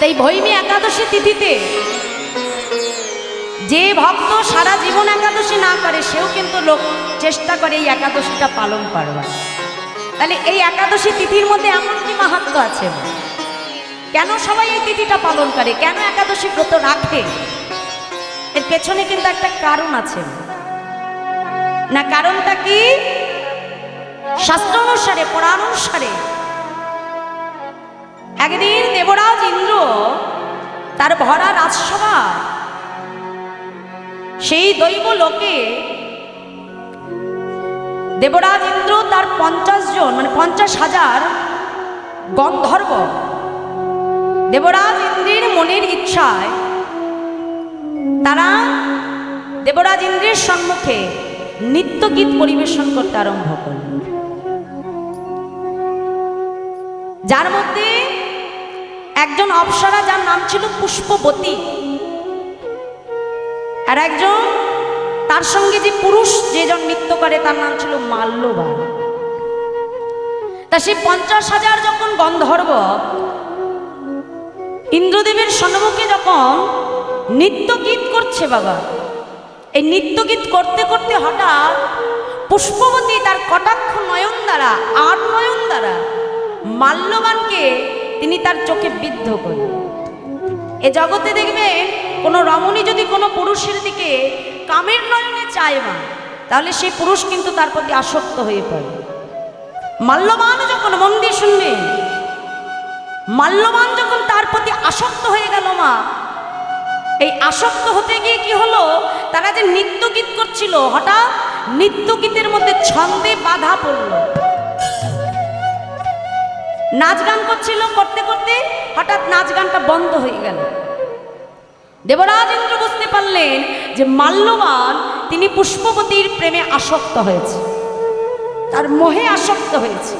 তাই ভৈমী একাদশী তিথিতে যে ভক্ত সারা জীবন একাদশী না করে, সেও কিন্তু লোক চেষ্টা করে এই একাদশীটা পালন করবার তাহলে এই একাদশী তিথির মধ্যে এমন কি মাহাত্ম আছে? কেন সবাই এই তিথিটা পালন করে? কেন একাদশী ব্রত রাখে? এর পেছনে কিন্তু একটা কারণ আছে। না, কারণটা কি? শাস্ত্র অনুসারে, পুরাণ অনুসারে একদিন দেবরাজ ইন্দ্র তার ভরা রাজসভা, সেই দৈব লোকে দেবরাজ ইন্দ্র তার পঞ্চাশ জন মানে পঞ্চাশ হাজার গন্ধর্ব দেবরাজ ইন্দ্রের মনের ইচ্ছায় তারা দেবরাজ ইন্দ্রের সম্মুখে নিত্য গীত পরিবেশন করতে আরম্ভ করল যার মধ্যে একজন অপ্সরা যার নাম ছিল পুষ্পবতী। আর একজন তার সঙ্গে যে পুরুষ যেজন নৃত্য করে, তার নাম ছিল মাল্যবান। তা সেই পঞ্চাশ হাজার যখন গন্ধর্ব, ইন্দ্রদেবের সম্মুখে যখন নৃত্য গীত করছে বাবা, এই নৃত্য গীত করতে করতে হঠাৎ পুষ্পবতী তার কটাক্ষ নয়ন দ্বারা আর নয়ন দ্বারা মাল্যবানকে তিনি তার চোখে বিদ্ধ করেন এ জগতে দেখবে কোনো রমণী যদি কোনো পুরুষের দিকে কামের নয়নে চায় না, তাহলে সেই পুরুষ কিন্তু তার প্রতি আসক্ত হয়ে পড়ে। মাল্যবান যখন মন দিয়ে শুনবেন মাল্যবান যখন তার প্রতি আসক্ত হয়ে গেল মা, এই আসক্ত হতে গিয়ে কি হলো? তারা যে নৃত্য গীত করছিল, হঠাৎ নৃত্য গীতের মধ্যে ছন্দে বাধা পড়ল। নাচ গান করছিল, করতে করতে হঠাৎ নাচ গানটা বন্ধ হয়ে গেল। দেবরাজ ইন্দ্র বুঝতে পারলেন যে মাল্যবান তিনি পুষ্পবতীর প্রেমে আসক্ত হয়েছে। তার মোহে আসক্ত হয়েছে।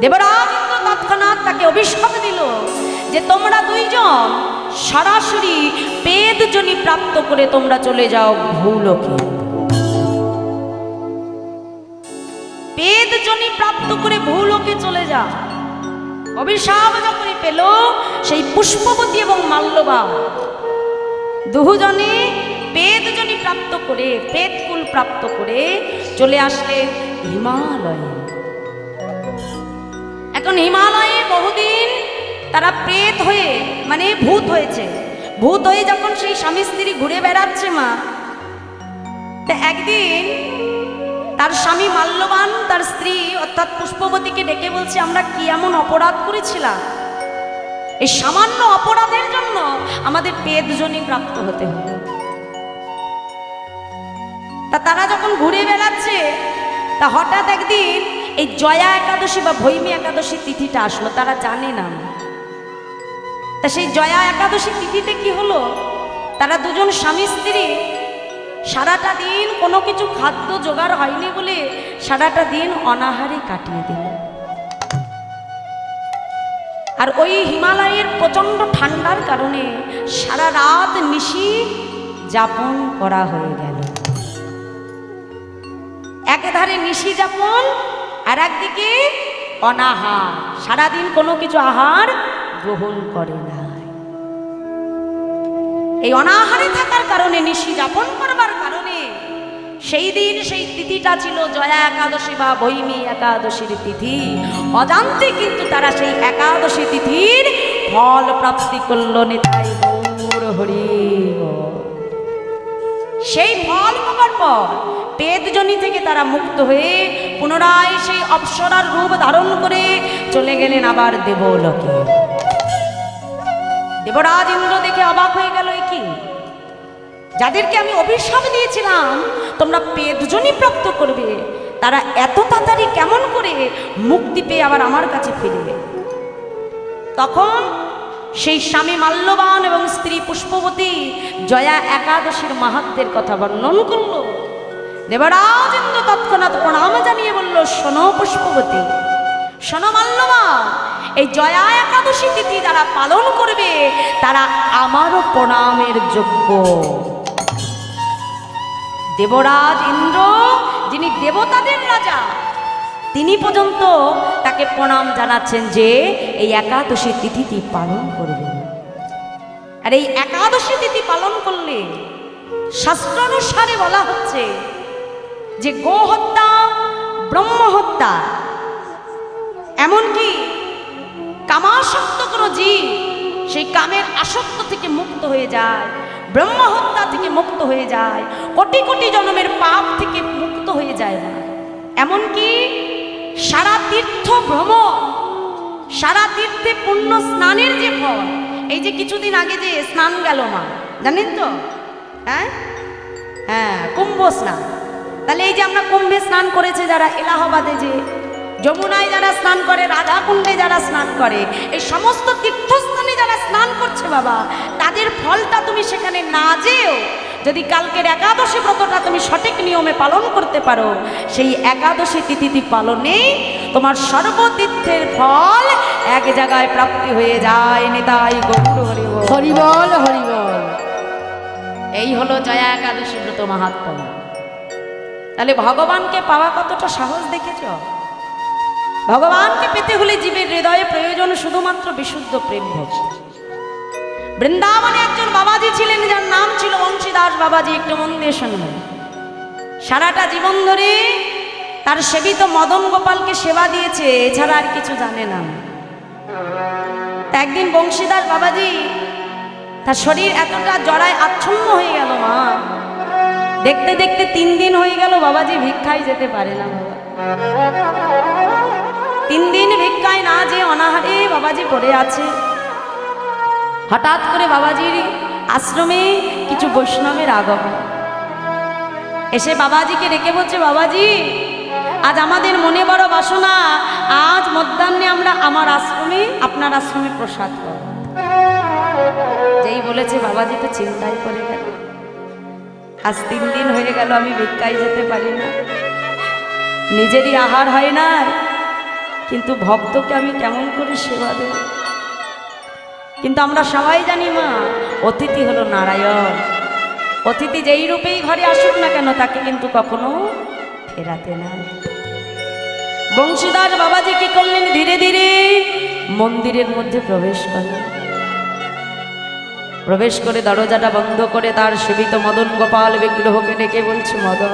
দেবরাজ ইন্দ্র তৎক্ষণাৎ তাকে অভিশাপ দিল যে তোমরা দুইজন সরাসরি পেদজনী প্রাপ্ত করে তোমরা চলে যাও ভূলোকে। পেদজনী প্রাপ্ত করে ভূলোকে চলে যাও। অভিশাপ যখনই পেল, সেই পুষ্পবতী এবং মাল্যবান দুজনে পেদজনী প্রাপ্ত করে পেদকুল প্রাপ্ত করে চলে আসলেন হিমালয়ে। এখন হিমালয়ে বহুদিন তারা প্রেত হয়ে মানে ভূত হয়েছে। ভূত হয়ে যখন সেই স্বামী স্ত্রী ঘুরে বেড়াচ্ছে মা, তা একদিন তার স্বামী মাল্যবান, তার স্ত্রী অর্থাৎ পুষ্পবতীকে ডেকে বলছে, আমরা কি এমন অপরাধ করেছিলাম? এই সামান্য অপরাধের জন্য আমাদের পেদজনী প্রাপ্ত হতে হবে। তা তারা যখন ঘুরে বেড়াচ্ছে, তা হঠাৎ একদিন এই জয়া একাদশী বা ভৈমী একাদশী তিথিটা আসলো, তারা জানে না। তা সেই জয়া একাদশী তিথিতে কি হলো? তারা দুজন স্বামী স্ত্রী সারাটা দিন কোনো কিছু খাদ্য জোগাড় হয়নি বলে সারাটা দিন অনাহারে কাটিয়ে দিল। আর ওই হিমালয়ের প্রচণ্ড ঠান্ডার কারণে সারা রাত নিশি যাপন করা হয়ে গেল। একধারে নিশি যাপন আর একদিকে অনাহার। সারাদিন কোনো কিছু আহার গ্রহণ করে না এই অনাহারে থাকার কারণে নিশি যাপন কারণে সেই দিন সেই তিথিটা ছিল জয়া একাদশী বা বৈমী একাদশীর তিথি। অজান্তে কিন্তু তারা সেই একাদশী তিথির ফল প্রাপ্তি করল নেতাই গৌর হরি সেই ফল পাবার পর পেদজনী থেকে তারা মুক্ত হয়ে পুনরায় সেই অপ্সরার রূপ ধারণ করে চলে গেলেন আবার দেবলোকে। দেবরাজ ইন্দ্র দেখে অবাক হয়ে গেল কি? যাদেরকে আমি অভিশাপ দিয়েছিলাম, তোমরা পেদজনই প্রাপ্ত করবে। তারা এত তাড়াতাড়ি কেমন করে মুক্তি পেয়ে আবার আমার কাছে ফিরবে? তখন সেই স্বামী মাল্যবান এবং স্ত্রী পুষ্পবতী জয়া একাদশীর মাহাত্মের কথা বর্ণন করল। দেবরাজ তৎক্ষণাৎ প্রণাম জানিয়ে বলল, শোনো পুষ্পবতী, শোনো মাল্যবান, এই জয়া একাদশী তিথি যারা পালন করবে, তারা আমারও প্রণামের যোগ্য। দেবরাজ ইন্দ্র, যিনি দেবতাদের রাজা, তিনি পর্যন্ত তাকে প্রণাম জানাচ্ছেন যে এই একাদশী তিথিটি পালন করবেন আর এই একাদশী তিথি পালন করলে শাস্ত্রানুসারে বলা হচ্ছে যে গো হত্যা ব্রহ্ম হত্যা এমনকি কামাসক্ত কোনো জীব সেই কামের আসক্ত থেকে মুক্ত হয়ে যায়। ব্রহ্ম হত্যা থেকে মুক্ত হয়ে যায়। কোটি কোটি জন্মের পাপ থেকে মুক্ত হয়ে যায় না। এমনকি সারা তীর্থ ভ্রমণ, সারা তীর্থে পুণ্য স্নানের যে ফল, এই যে কিছুদিন আগে যে স্নান গেল মা, জানেন তো? হ্যাঁ? হ্যাঁ কুম্ভ স্নান। তাহলে এই যে আমরা কুম্ভে স্নান করেছে যারা এলাহাবাদে যে, যমুনায় যারা স্নান করে, রাধাকুণ্ডে যারা স্নান করে, এই সমস্ত তীর্থস্থানে যারা স্নান করছে বাবা, তাদের ফলটা সেখানে না যেও যদি কালকের একাদশী ব্রতটা তুমি সঠিক নিয়মে পালন করতে পারো সেই একাদশী তিথিটি পালনে তোমার সর্বতীর্থের ফল এক জায়গায় প্রাপ্তি হয়ে যায় নেতাই গৌর হরিবল হরিবল এই হলো জয়া একাদশী ব্রত মাহাত্ম তাহলে ভগবানকে পাওয়া কতটা সাহস দেখেছ? ভগবানকে পেতে হলে জীবের হৃদয়ে প্রয়োজন শুধুমাত্র বিশুদ্ধ প্রেম ভক্তি বৃন্দাবনে একজন বাবাজি ছিলেন, যার নাম ছিল বংশীদাস বাবাজি, একটু মন দিয়ে শুনবেন। সারাটা জীবন ধরে তার সেবিত মদন গোপালকে সেবা দিয়েছে, এছাড়া আর কিছু জানে না। একদিন বংশীদাস বাবাজি, তার শরীর এতটা জড়ায় আচ্ছন্ন হয়ে গেল, মা। দেখতে দেখতে তিন দিন হয়ে গেল বাবাজি ভিক্ষায় যেতে পারে না। তিন দিন ভিক্ষায় না যে অনাহারে বাবাজি পড়ে আছে। হঠাৎ করে বাবাজির আশ্রমে কিছু বৈষ্ণবের আগমন। এসে বাবাজিকে ডেকে বলছে, বাবাজি, আজ আমাদের মনে বড় বাসনা, আজ মধ্যাহ্নে আমরা আমার আশ্রমে, আপনার আশ্রমে প্রসাদ পাবো। যেই বলেছে, বাবাজি তো চিন্তাই করে গেল আজ তিন দিন হয়ে গেল, আমি ভিক্ষায় যেতে পারি না। নিজেরই আহার হয় না কিন্তু ভক্তকে আমি কেমন করে সেবা দেব? কিন্তু আমরা সবাই জানি মা, অতিথি হলো নারায়ণ। অতিথি যেই রূপেই ঘরে আসুক না কেন, তাকে কিন্তু কখনো ফেরাতে না বংশীদাস বাবাজি কি করলেন? ধীরে ধীরে মন্দিরের মধ্যে প্রবেশ করলেন। প্রবেশ করে দরজাটা বন্ধ করে তার সেবিত মদন গোপাল বিগ্রহকে ডেকে বলছে, মদন,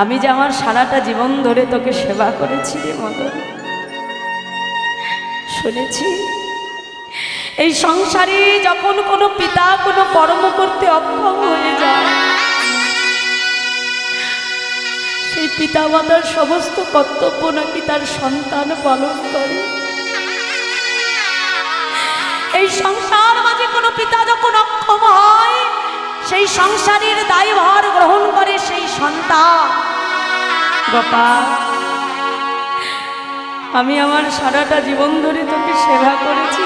আমি যে আমার সারাটা জীবন ধরে তোকে সেবা করেছি রে মদন শুনেছি। এই সংসারে যখন কোনো পিতা কোনো কর্ম করতে অক্ষম হয়ে যায়, সেই পিতা মাতার সমস্ত কর্তব্য নাকি তার সন্তান পালন করে। এই সংসার মাঝে কোনো পিতা যখন অক্ষম হয়, সেই সংসারের দায়ভার গ্রহণ করে সেই সন্তান। গোপাল আমি আমার সারাটা জীবন ধরে তোকে সেবা করেছি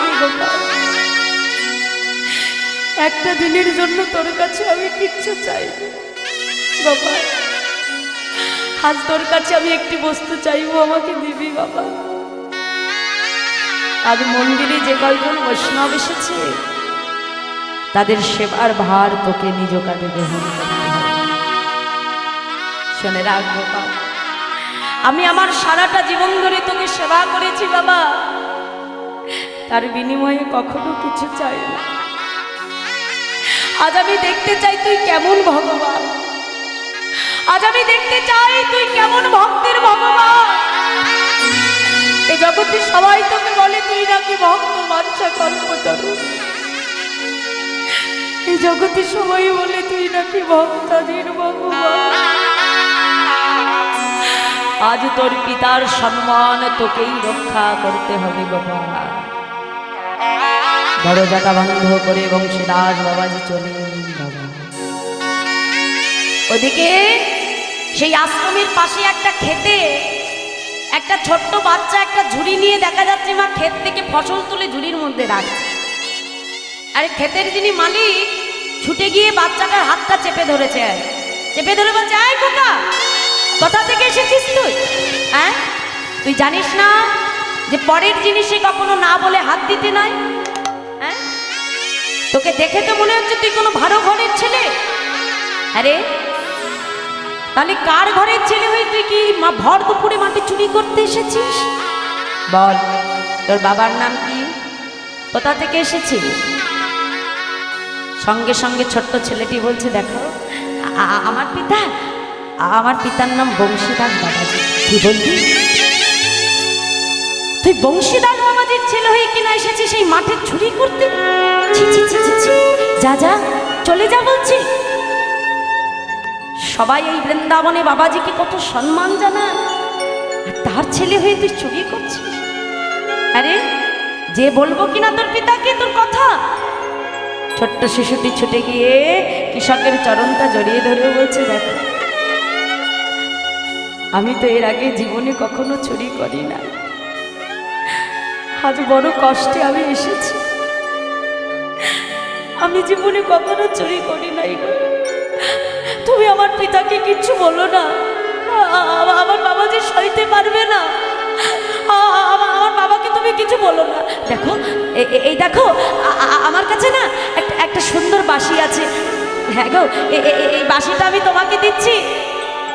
একটা দিনের জন্য তোর কাছে আমি কিচ্ছু চাই। গোপাল, আজ তোর কাছে আমি একটি বস্তু চাইব আমাকে দিবি বাবা। আজ মন্দিরে যে কয়জন বৈষ্ণব এসেছে, তাদের সেবার ভার তোকে নিজ কাজে গ্রহণ করতে হবে। শোনে রাখ গোপাল। আমি আমার সারাটা জীবন ধরে তোকে সেবা করেছি, বাবা। তার বিনিময়ে কখনো কিছু চাই না। আজ আমি দেখতে চাই তুই কেমন ভগবান। আজ আমি দেখতে চাই তুই কেমন ভক্তের ভগবান। এ জগতে সবাই তোকে বলে, তুই নাকি ভক্ত বাচ্চা কল্প এই জগতে সবাই বলে, তুই নাকি ভক্তাদের ভগবান। আজ তোর পিতার সম্মান তোকেই রক্ষা করতে হবে গোপাল দরজাটা বন্ধ করে বংশীদাস বাবাজি চলে বাবা। ওদিকে সেই আশ্রমের পাশে একটা খেতে একটা ছোট্ট বাচ্চা একটা ঝুড়ি নিয়ে দেখা যাচ্ছে মা ক্ষেত থেকে ফসল তুলে ঝুড়ির মধ্যে রাখছে। আর ক্ষেতের যিনি মালিক, ছুটে গিয়ে বাচ্চাটার হাতটা চেপে ধরেছে। চেপে ধরে বলছে, আয় খোকা! কোথা থেকে এসেছিস তুই? হ্যাঁ? তুই জানিস না যে পরের জিনিসে কখনো না বলে হাত দিতে নাই? হ্যাঁ? তোকে দেখে তো মনে হচ্ছে তুই কোনো ভালো ঘরের ছেলে। আরে তাহলে কার ঘরের ছেলে হয়ে তুই কি মা ভর দুপুরে মাটি চুরি করতে এসেছিস? বল, তোর বাবার নাম কি? কোথা থেকে এসেছিস? সঙ্গে সঙ্গে ছোট্ট ছেলেটি বলছে, দেখো আমার পিতা আমার পিতার নাম বংশীদাস বাবাজি। কি বললি? তুই বংশীদাস বাবাজির ছেলে হয়ে কিনা এসেছিস সেই মাঠে চুরি করতে? যা যা, চলে যা বলছি। সবাই এই বৃন্দাবনে বাবাজিকে কত সম্মান জানা আর তার ছেলে হয়ে তুই চুরি করছিস? আরে, যে বলব কিনা তোর পিতাকে, তোর কথা? ছোট্ট শিশুটি ছুটে গিয়ে কৃষকের চরণটা জড়িয়ে ধরে বলছে, দেখো আমি তো এর আগে জীবনে কখনো চুরি করি না আজ বড় কষ্টে আমি এসেছি। আমি জীবনে কখনো চুরি করি নাই তুমি আমার পিতাকে কিচ্ছু বলো না। আমার বাবা যে সইতে পারবে না। আমার বাবাকে তুমি কিছু বলো না। দেখো এই দেখো আমার কাছে না একটা সুন্দর বাঁশি আছে। হ্যাঁ গো এই বাঁশিটা আমি তোমাকে দিচ্ছি।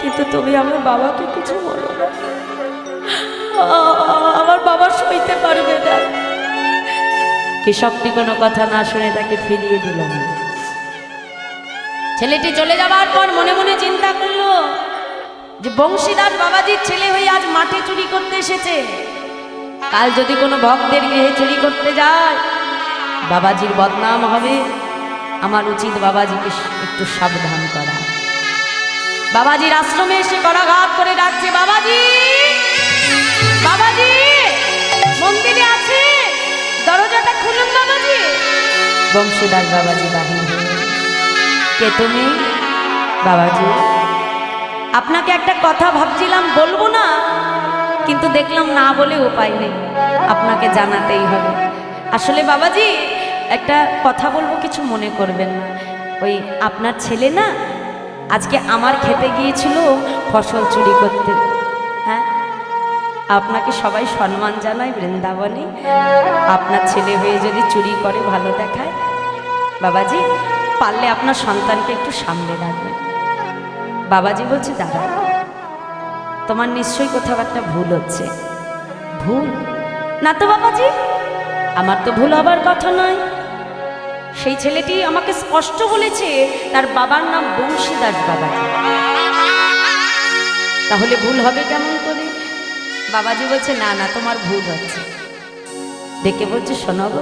কিন্তু তুমি আমার বাবাকে কিছু বলো না। আমার বাবা সইতে পারবে না। কৃষকটি কোনো কথা না শুনে তাকে ফিরিয়ে দিল। ছেলেটি চলে যাওয়ার পর মনে মনে চিন্তা করল যে বংশীদাস বাবাজির ছেলে হয়ে আজ মাঠে চুরি করতে এসেছে। কাল যদি কোনো ভক্তের গৃহে চুরি করতে যায়, বাবাজির বদনাম হবে। আমার উচিত বাবাজিকে একটু সাবধান করা। বাবাজির আশ্রমে এসে করাঘাত করে ডাকছে, বাবাজি! বাবাজি! মন্দিরে আছে? দরজাটা খুলুন, বাবাজি! বংশীদাস বাবাজি বাহির কে তুমি? বাবাজি। আপনাকে একটা কথা ভাবছিলাম, বলব না, কিন্তু দেখলাম না বলে উপায় নেই। আপনাকে জানাতেই হবে। আসলে বাবাজি, একটা কথা বলব, কিছু মনে করবেন না। ওই আপনার ছেলে না আজকে আমার খেতে গিয়েছিল ফসল চুরি করতে। হ্যাঁ? আপনাকে সবাই সম্মান জানায় বৃন্দাবনে। আপনার ছেলে হয়ে যদি চুরি করে, ভালো দেখায়। বাবাজি, পারলে আপনার সন্তানকে একটু সামনে রাখবেন। বাবাজি বলছে, দাদা, তোমার নিশ্চয়ই কোথাও একটা ভুল হচ্ছে। ভুল? না তো বাবাজি, আমার তো ভুল হবার কথা নয়। সেই ছেলেটি আমাকে স্পষ্ট বলেছে তার বাবার নাম বংশীদাস বাবাজি। তাহলে ভুল হবে কেমন করে? বাবাজি বলছে, না না, তোমার ভুল হচ্ছে। ডেকে বলছে, শোনো গো,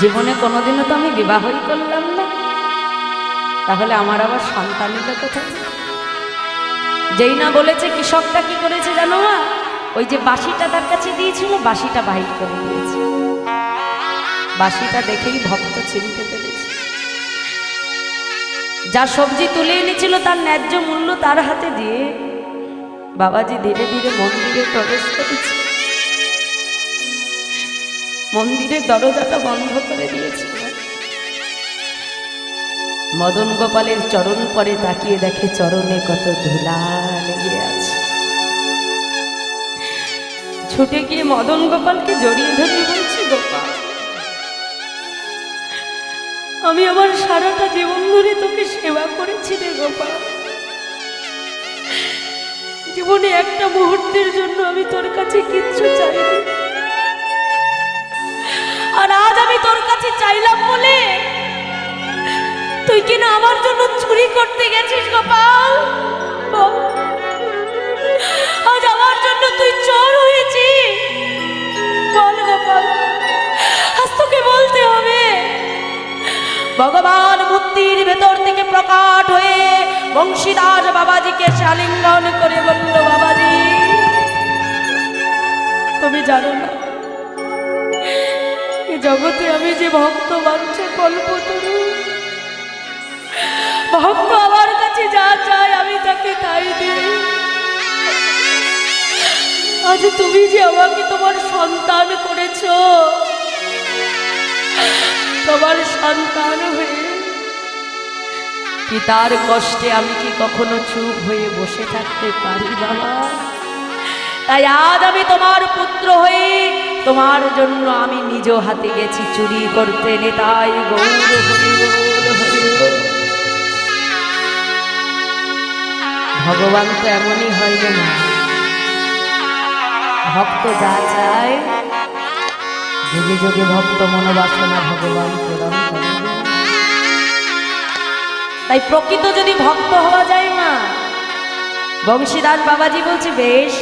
জীবনে কোনোদিনও তো আমি বিবাহই করলাম না। তাহলে আমার আবার সন্তান এলো কোথায়? যেই না বলেছে, কৃষকটা কি করেছে জানো মা? ওই যে বাঁশিটা তার কাছে দিয়েছিল, বাঁশিটা বাহির করে দিয়েছে। বাঁশিটা দেখেই ভক্ত চিনতে পেরেছে যা সবজি তুলে এনেছিল তার ন্যায্য মূল্য তার হাতে দিয়ে বাবাজি ধীরে ধীরে মন্দিরে প্রবেশ করেছে। মন্দিরের দরজাটা বন্ধ করে দিয়েছিল। মদন গোপালের চরণ পরে তাকিয়ে দেখে চরণে কত ধুলা লেগে আছে। ছুটে গিয়ে মদন গোপালকে জড়িয়ে ধরে বলছি, গোপাল আমি আমার সারাটা জীবন ধরে তোকে সেবা করেছি রে গোপাল। জীবনে একটা মুহূর্তের জন্য আমি তোর কাছে কিচ্ছু চাইনি। আর আজ আমি তোর কাছে চাইলাম বলে তুই কিনা আমার জন্য চুরি করতে গেছিস গোপাল। আজ আমার জন্য তুই চোর হয়েছিস। ভগবান মূর্তির ভেতর থেকে প্রকাট হয়ে বংশীদাস বাবাজিকে শালিঙ্গন করে বলল, বাবাজি, তুমি জানো না জগতে আমি যে ভক্ত বাঞ্ছে কল্পতরু ভক্ত আমার কাছে যা চায় আমি তাকে তাই দিই। আজ তুমি যে আমাকে তোমার সন্তান করেছ তোমার সন্তান হয়ে। পিতার কষ্টে আমি কি কখনো চুপ হয়ে বসে থাকতে পারি, বাবা? তাই আজ আমি তোমার পুত্র হয়ে তোমার জন্য আমি নিজ হাতে গেছি চুরি করতে, নেতাই। ভগবান তো এমনই হয় যে ভক্ত যা চায় যুগে যুগে ভক্ত মনোবাসনা ভগবান প্রদান করে। তাই প্রকৃত যদি ভক্ত হওয়া যায় না বংশীদাস বাবাজি বলছে, বেশ,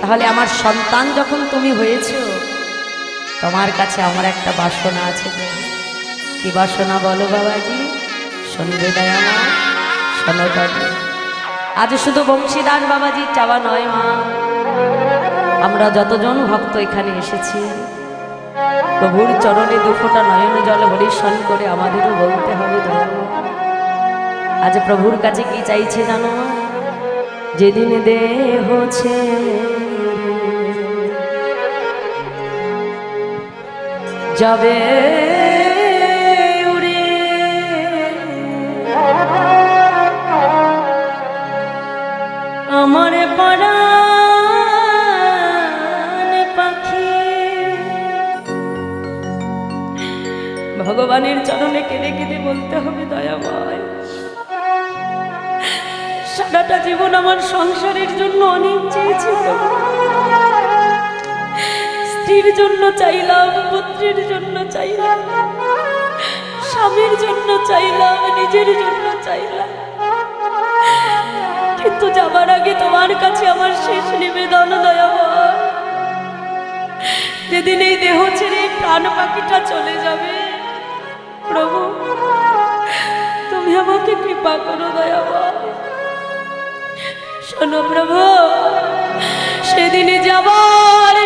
তাহলে আমার সন্তান যখন তুমি হয়েছো, তোমার কাছে আমার একটা বাসনা আছে। কি বাসনা বলো বাবাজি? শুনবে আজ শুধু বংশীদাস বাবাজির চাওয়া নয় মা, আমরা যতজন ভক্ত এখানে এসেছি প্রভুর চরণে দুফোটা নয়ন জল হরিশন করে আমাদেরও বলতে হবে আজ প্রভুর কাছে কি চাইছে জানো? যেদিন দেহ ছেড়ে যাবে ভগবানের চরণে কেঁদে কেঁদে বলতে হবে দয়া দয়াময়। সারাটা জীবন আমার সংসারের জন্য অনেক চেয়েছি প্রভু। স্ত্রীর জন্য চাইলাম, পুত্রের জন্য চাইলাম, স্বামীর জন্য চাইলাম, নিজের জন্য চাইলাম। কিন্তু যাবার আগে তোমার কাছে আমার শেষ নিবেদন, দয়াময়। যেদিন এই দেহ ছেড়ে প্রাণ পাখিটা চলে যাবে প্রভু তুমি আমাকে কৃপা করো দয়াময় শোনো প্রভু সেদিনে যাবার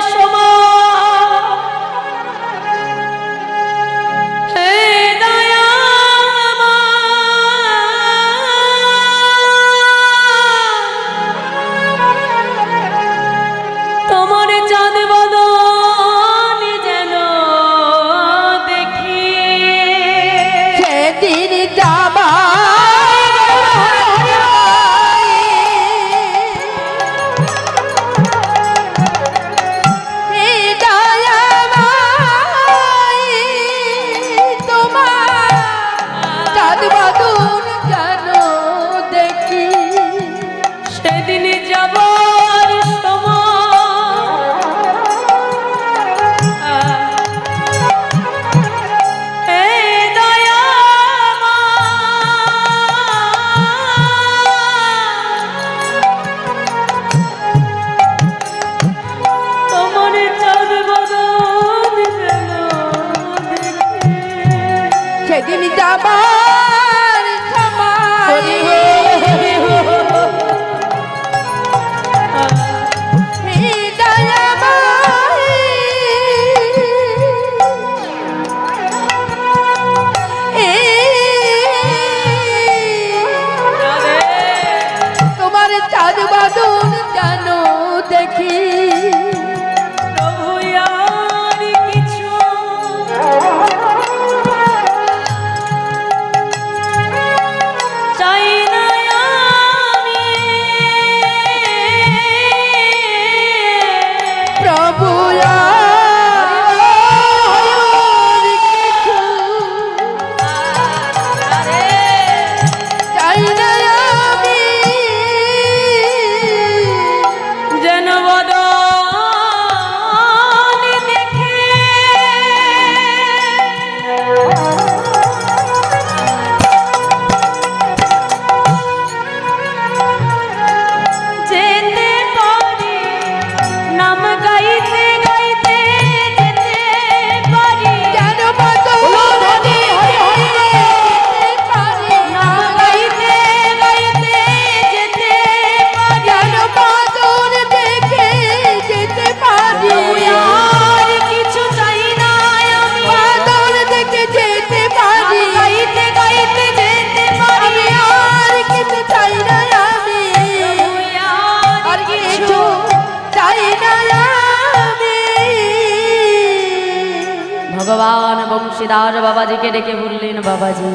বাবাজিকে ডেকে বললেন, বাবাজি,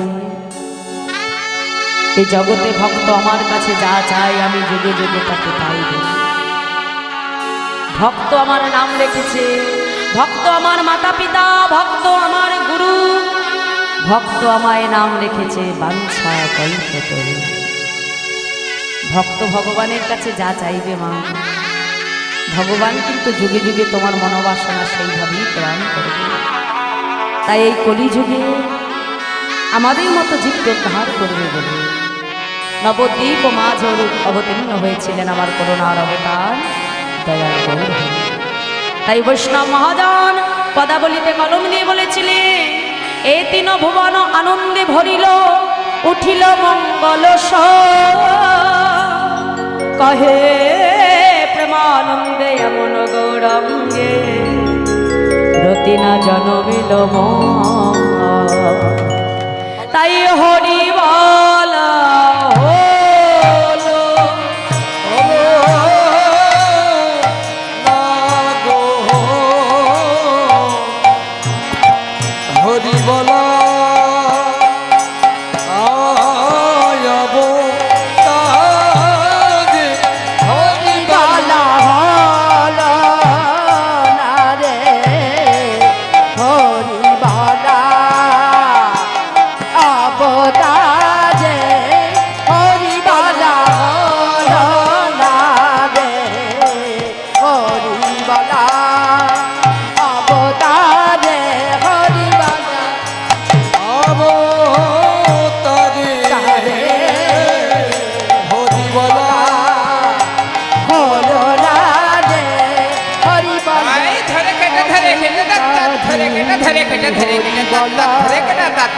এই জগতে ভক্ত আমার কাছে যা চাই আমি যুগে যুগে তাকে পাই ভক্ত আমার নাম রেখেছে, ভক্ত আমার মাতা পিতা ভক্ত আমার গুরু, ভক্ত আমায় নাম রেখেছে বাঞ্ছা কল্পতরু ভক্ত ভগবানের কাছে যা চাইবে মা, ভগবান কিন্তু যুগে যুগে তোমার মনোবাসনা সেইভাবেই প্রদান করবে। তাই এই কলিযুগে আমাদের মতো জীবকে উদ্ধার করবে বলে। নবদ্বীপ ও মাঝ অবতীর্ণ হয়েছিলেন আমার করুণার অবতার দয়াল গৌর তাই বৈষ্ণব মহাজন পদাবলিতে কলম নিয়ে বলেছিলেন, এ তিন ভুবন আনন্দে ভরিল, উঠিল মঙ্গল কহে, প্রেমানন্দে এমন গৌরঙ্গে না জনমিল মন। তাই হরি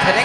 কেটে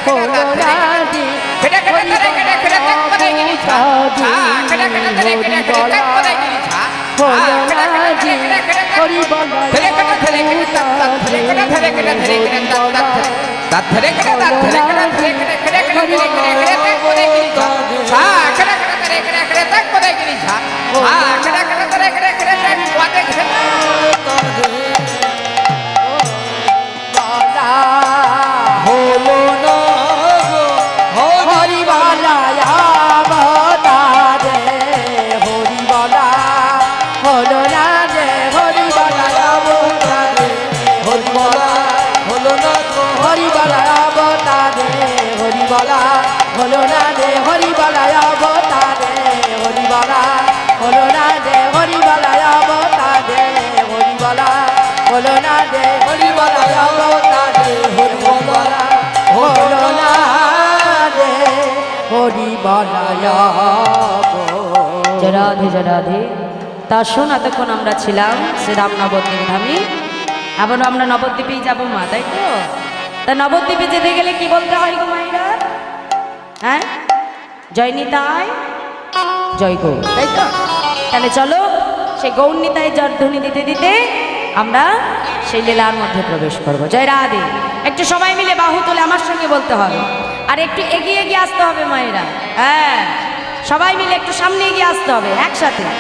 হলো না রে হরি বলা অবতারে হরি বলা হলো না রে হরি বলা অবতারে জয় রাধে জয় রাধে। তা শোন, এতক্ষণ আমরা ছিলাম শ্রীরাম নবদ্বীপ ধামে। আবারও আমরা নবদ্বীপেই যাব মা, তাই তো? তা নবদ্বীপে যেতে গেলে কি বলতে হয় গো মায়েরা? হ্যাঁ? জয় নিতাই, জয় গৌ তাই তো? তাহলে চলো সে গৌর নিতাই জর্ধ্বনি দিতে দিতে আমরা সেই লীলার মধ্যে প্রবেশ করব। জয় রাধে। একটু সবাই মিলে বাহু তুলে আমার সঙ্গে বলতে হবে। আর একটু এগিয়ে এগিয়ে আসতে হবে মায়েরা। হ্যাঁ সবাই মিলে একটু সামনে এগিয়ে আসতে হবে একসাথে।